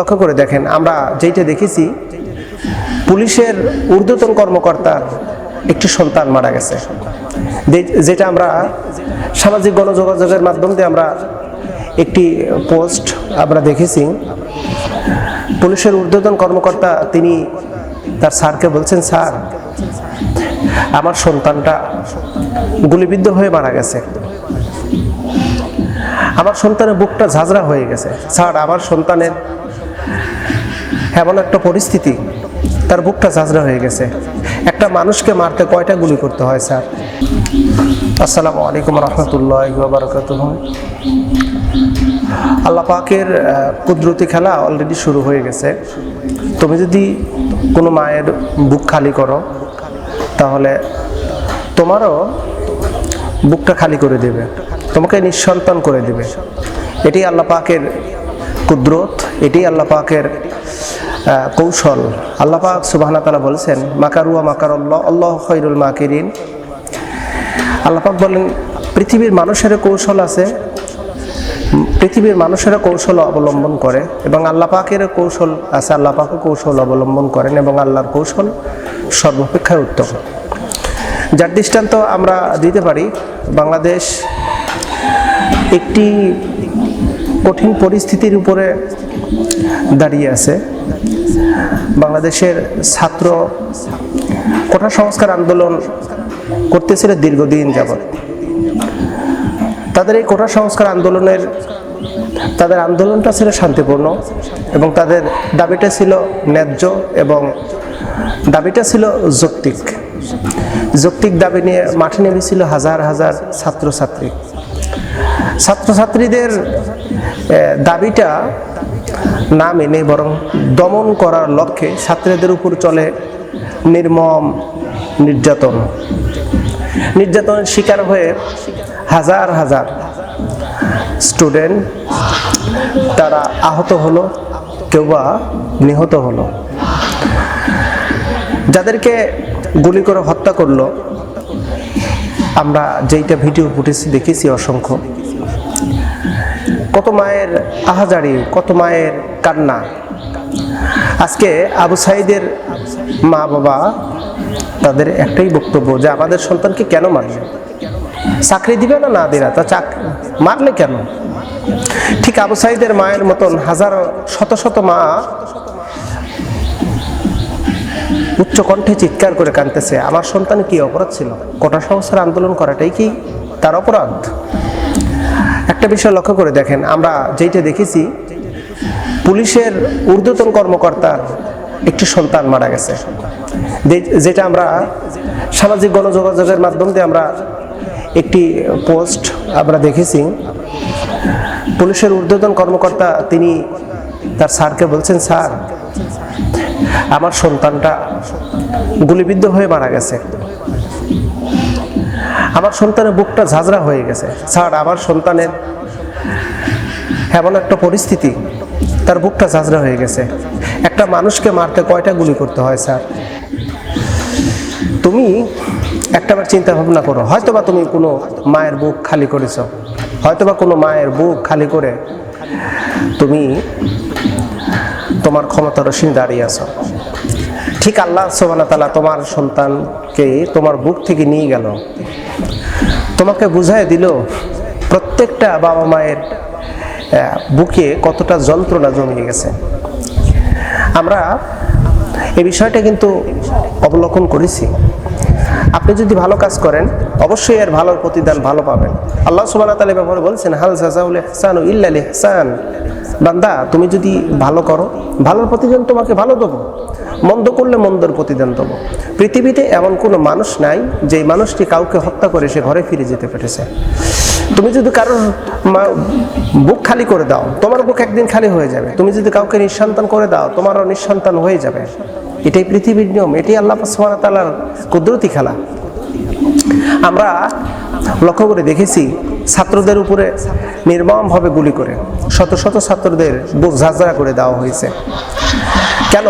লক্ষ্য করে দেখেন, আমরা যেইটা দেখেছি, পুলিশের ঊর্ধ্বতন কর্মকর্তার একটি সন্তান মারা গেছে। যেটা আমরা সামাজিক গণযোগাযোগের মাধ্যম দিয়ে আমরা একটি পোস্ট আমরা দেখেছি। পুলিশের ঊর্ধ্বতন কর্মকর্তা, তিনি তার স্যারকে বলছেন, স্যার, আমার সন্তানটা গুলিবিদ্ধ হয়ে মারা গেছে। আমার সন্তানের বুকটা ঝাঁঝরা হয়ে গেছে। স্যার, আমার সন্তানের এমন একটা পরিস্থিতি। তার বুকটা ঝাঁঝরা হয়ে গেছে। একটা মানুষকে মারতে কয়টা গুলি করতে হয়, স্যার? আসসালামু আলাইকুম রহমতুল্লাহ বারকাত আল্লাহ পাকের কুদরতি খেলা অলরেডি শুরু হয়ে গেছে। তুমি যদি কোনো মায়ের বুক খালি করো, তাহলে তোমারও বুকটা খালি করে দেবে। তোমাকে নিঃসন্তান করে দেবে। এটি আল্লাহ পাকের কুদরত এটি আল্লাহ পাকের কৌশল। আল্লাহ পাক সুবাহ তালা বলছেন মাকারুয়া মাকার আল্লাহ আল্লাহ খৈরুল মাকিরিন। আল্লাহ পাক বলেন, পৃথিবীর মানুষের কৌশল আছে, পৃথিবীর মানুষেরা কৌশল অবলম্বন করে এবং আল্লাহ পাকের কৌশল আছে, আল্লাহ পাকও কৌশল অবলম্বন করেন এবং আল্লাহর কৌশল সর্বাপেক্ষায় উত্তম। যার দৃষ্টান্ত আমরা দিতে পারি, বাংলাদেশ একটি কঠিন পরিস্থিতির উপরে দাঁড়িয়ে আছে। বাংলাদেশের ছাত্র কোটা সংস্কার আন্দোলন করতেছিল দীর্ঘদিন যাবৎ। তাদের এই কোটা সংস্কার আন্দোলনের, তাদের আন্দোলনটা ছিল শান্তিপূর্ণ এবং তাদের দাবিটা ছিল ন্যায্য এবং দাবিটা ছিল যৌক্তিক। যৌক্তিক দাবি নিয়ে মাঠে নেমেছিল হাজার হাজার ছাত্রছাত্রী। ছাত্রছাত্রীদের দাবিটা না মেনে বরং দমন করার লক্ষ্যে ছাত্রীদের উপর চলে নির্মম নির্যাতন। নির্যাতনের শিকার হয়ে হাজার হাজার স্টুডেন্ট তারা আহত হলো, কেউ বা নিহত হলো। যাদেরকে গুলি করে হত্যা করল আমরা যেইটা ভিডিও ফুটেজ দেখেছি অসংখ্য। কত মায়ের আহাজারি, কত মায়ের কান্না। আজকে আবু সাইদের মা বাবা তাদের একটাই বক্তব্য যে আমাদের সন্তানকে কেন মারবে চাকরি দিবে না না দিরা তা চাক মারলে কেন? ঠিক আবু সাইদের মায়ের মতন হাজার, শত শত মা উচ্চ কণ্ঠে চিৎকার করে কাঁদতেছে। আমার সন্তান কি অপরাধ ছিল? কোটা সংস্কার আন্দোলন করাটাই কি তার অপরাধ? একটা বিষয় লক্ষ্য করে দেখেন, আমরা যেইটা দেখেছি, পুলিশের ঊর্ধ্বতন কর্মকর্তার একটি সন্তান মারা গেছে। যেটা আমরা সামাজিক গণযোগাযোগের মাধ্যম দিয়ে আমরা একটি পোস্ট আমরা দেখেছি। পুলিশের ঊর্ধ্বতন কর্মকর্তা তিনি তার স্যারকে বলছেন, স্যার আমার সন্তানটা গুলিবিদ্ধ হয়ে মারা গেছে। আমার সন্তানের বুকটা ঝাঁঝরা হয়ে গেছে। স্যার আমার সন্তানের এমন একটা পরিস্থিতি, তার বুকটা ঝাঁঝরা হয়ে গেছে। একটা মানুষকে মারতে কয়টা গুলি করতে হয়, স্যার? তুমি একটাবার চিন্তা ভাবনা করো, হয়তোবা তুমি কোনো মায়ের বুক খালি করেছ, হয়তোবা কোনো মায়ের বুক খালি করে তুমি তোমার ক্ষমতার রসিন দাঁড়িয়ে আছো। ঠিক আল্লাহ সোবানা তালা তোমার সন্তানকে তোমার বুক থেকে নিয়ে গেল। তোমাকে বুঝাই দিল প্রত্যেকটা বাবা মায়ের বুকে কতটা যন্ত্রণা জমিয়ে গেছে। আমরা এ বিষয়টা কিন্তু অবলোকন করেছি। আপনি যদি ভালো কাজ করেন, অবশ্যই এর ভালোর প্রতিদান ভালো পাবেন। আল্লাহ সুবাহ তালে ব্যাপারে বলছেন, হাল সাজাউল ইহসান ইল্লাল ইহসান বান্দা, তুমি যদি ভালো করো, ভালোর প্রতিদান তোমাকে ভালো দেবো। মন্দ করলে মন্দর প্রতিদান দেবো। পৃথিবীতে এমন কোনো মানুষ নাই, যে মানুষটি কাউকে হত্যা করে সে ঘরে ফিরে যেতে পেরেছে। তুমি যদি কারোর বুক খালি করে দাও, তোমার বুক একদিন খালি হয়ে যাবে। তুমি যদি কাউকে নিঃসন্তান করে দাও, তোমারও নিঃসন্তান হয়ে যাবে। এটাই পৃথিবীর নিয়ম, এটাই আল্লাহ ওয়া কুদরতি খেলা। আমরা লক্ষ্য করে দেখেছি ছাত্রদের উপরে নির্মমভাবে গুলি করে, শত শত ছাত্রদের বুক ঝাঁঝরা করে দেওয়া হয়েছে। কেন?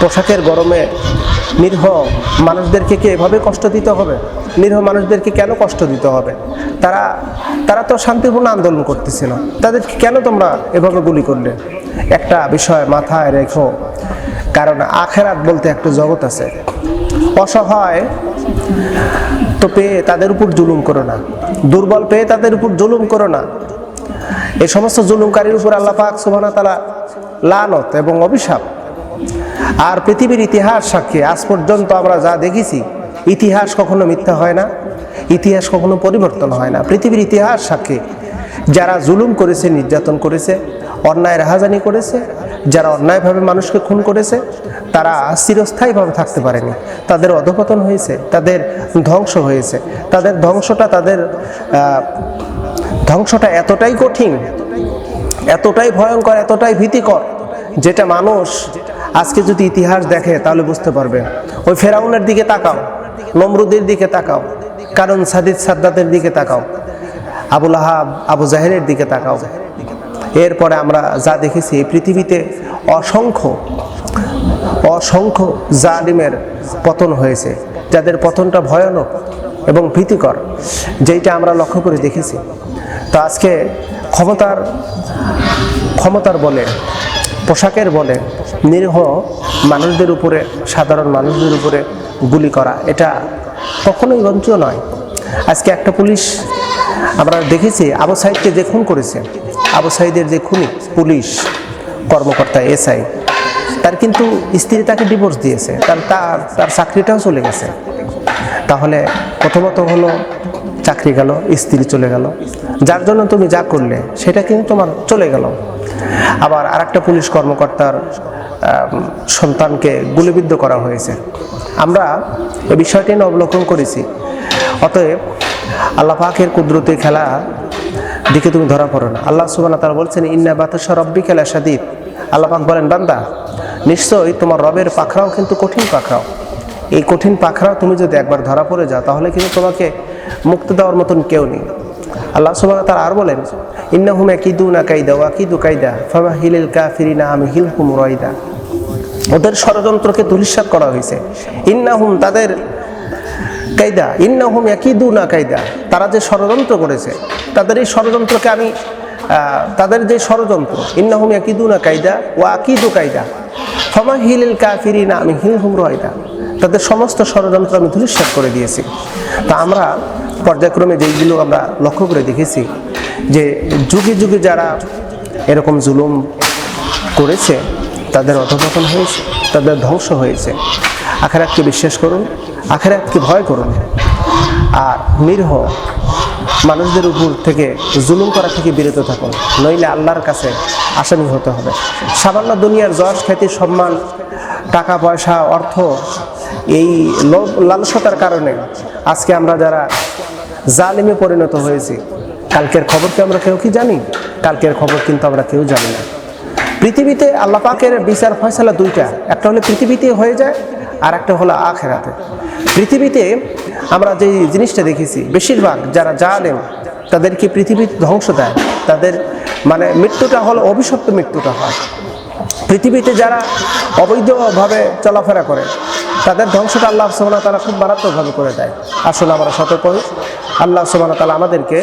পোশাকের গরমে নির্হ মানুষদেরকে কি এভাবে কষ্ট দিতে হবে? নিরীহ মানুষদেরকে কেন কষ্ট দিতে হবে? তারা তারা তো শান্তিপূর্ণ আন্দোলন করতেছিল। তাদেরকে কেন তোমরা এভাবে গুলি করলে? একটা বিষয় মাথায় রেখো। কারণ আখেরাত বলতে একটা জগৎ আছে। অসহায়, তো পেয়ে তাদের উপর জুলুম করো না। দুর্বল পেয়ে তাদের উপর জুলুম করো না। এই সমস্ত জুলুমকারীর উপর আল্লাহ পাক সুবহানাহু ওয়া তাআলা লানত এবং অভিশাপ। আর পৃথিবীর ইতিহাস সাক্ষী, আজ পর্যন্ত আমরা যা দেখেছি, ইতিহাস কখনো মিথ্যা হয় না, ইতিহাস কখনো পরিবর্তন হয় না। পৃথিবীর ইতিহাস সাক্ষী, যারা জুলুম করেছে, নির্যাতন করেছে, অন্যায় রাহাজানি করেছে যারা অন্যায়ভাবে মানুষকে খুন করেছে, তারা চিরস্থায়ীভাবে থাকতে পারেনি। তাদের অধপতন হয়েছে, তাদের ধ্বংস হয়েছে। তাদের ধ্বংসটা তাদের ধ্বংসটা এতটাই কঠিন, এতটাই ভয়ঙ্কর, এতটাই ভীতিকর, যেটা মানুষ আজকে যদি ইতিহাস দেখে, তাহলে বুঝতে পারবে। ওই ফেরাউনের দিকে তাকাও, নমরুদের দিকে তাকাও, কারণ সাদিদ সাদ্দাতের দিকে তাকাও, আবুল আহাব, আবু জাহেরের দিকে তাকাও। এরপরে আমরা যা দেখেছি, এই পৃথিবীতে অসংখ্য অসংখ্য জালিমের পতন হয়েছে, যাদের পতনটা ভয়ানক এবং ভীতিকর, যেইটা আমরা লক্ষ্য করে দেখেছি। তো আজকে ক্ষমতার ক্ষমতার বলে, পোশাকের বলে নিরীহ মানুষদের উপরে, সাধারণ মানুষদের উপরে গুলি করা, এটা কখনোই বঞ্চ নয়। আজকে একটা পুলিশ আমরা দেখেছি, আবু সাইদকে যে খুন করেছে। আবু সাইদের যে খুনি, পুলিশ কর্মকর্তা, এসআই, তার কিন্তু স্ত্রী তাকে ডিভোর্স দিয়েছে। তার তার তার চাকরিটাও চলে গেছে। তাহলে প্রথমত হলো চাকরি গেল, স্ত্রী চলে গেল। যার জন্য তুমি যা করলে, সেটা কিন্তু তোমার চলে গেল। আবার আরেকটা পুলিশ কর্মকর্তার সন্তানকে গুলিবিদ্ধ করা হয়েছে। আমরা এই বিষয়টি নিয়ে অবলোকন করেছি। অতএব আল্লাহ পাকের কুদরতি খেলা দিকে তুমি ধরা পড়ো না। আল্লাহ সুবান তারা বলছেন, ইন্না বাতাসা রব্বি খেলা সাদিদ আল্লাহ পাক বলেন, বান্দা, নিশ্চয়ই তোমার রবের পাখরাও কিন্তু কঠিন পাখরাও। এই কঠিন পাখরাও তুমি যদি একবার ধরা পড়ে যাও, তাহলে কিন্তু তোমাকে মুক্তি দেওয়ার মতন কেউ নেই। আল্লাহ সুবাহ তারা আর বলেন ইন্না হুমে কিদু না কাইদা ওয়া কিদু কাইদা, ফামা হিলিল কাফিরিনা আমি হিল হুম রয়দা ওদের ষড়যন্ত্রকে ধূলিসাৎ করা হয়েছে। ইন্না হুম তাদের কায়দা, ইন্নাহুম একইদু না কায়দা। তারা যে ষড়যন্ত্র করেছে, তাদের এই ষড়যন্ত্রকে আমি তাদের যে ষড়যন্ত্র, ইন্নাহুম একইদু না কায়দা ও আকিদু কায়দা। ফমা হিলিল কাফিরি না আমি হিল হুম রয়দা। তাদের সমস্ত ষড়যন্ত্র আমি ধূলিসাৎ করে দিয়েছি। তা আমরা পর্যায়ক্রমে যেইগুলো আমরা লক্ষ্য করে দেখেছি, যে যুগে যুগে যারা এরকম জুলুম করেছে, তাদের অধপতন হয়েছে, তাদের ধ্বংস হয়েছে। আখেরাতকে বিশ্বাস করুন আখেরাতকে ভয় করুন আর নিরহ মানুষদের উপর থেকে জুলুম করা থেকে বিরত থাকুন নইলে আল্লাহর কাছে আসামি হতে হবে। সামান্য দুনিয়ার যশ, খ্যাতি, সম্মান, টাকা, পয়সা, অর্থ এই লোভ লালসতার কারণে আজকে আমরা যারা জালিমে পরিণত হয়েছি, কালকের খবর কি আমরা কেউ কি জানি? কালকের খবর কিন্তু আমরা কেউ জানি না। পৃথিবীতে আল্লাহ পাকের বিচার ফয়সালা দুইটা। একটা হলে পৃথিবীতে হয়ে যায় আর একটা হলো আখেরাতে। পৃথিবীতে আমরা যে জিনিসটা দেখেছি, বেশিরভাগ যারা জালেম, তাদেরকে পৃথিবী ধ্বংস দেয়। তাদের মানে মৃত্যুটা হলো অভিশপ্ত মৃত্যুটা হয়। পৃথিবীতে যারা অবৈধভাবে চলাফেরা করে, তাদের ধ্বংসটা আল্লাহ ওয়া তাআলা খুব মারাত্মকভাবে করে দেয়। আসলে আমরা সতর্ক আল্লাহ ওয়া তাআলা আমাদেরকে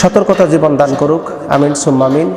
সতর্কতা জীবন দান করুক। আমিন সুম্মামিন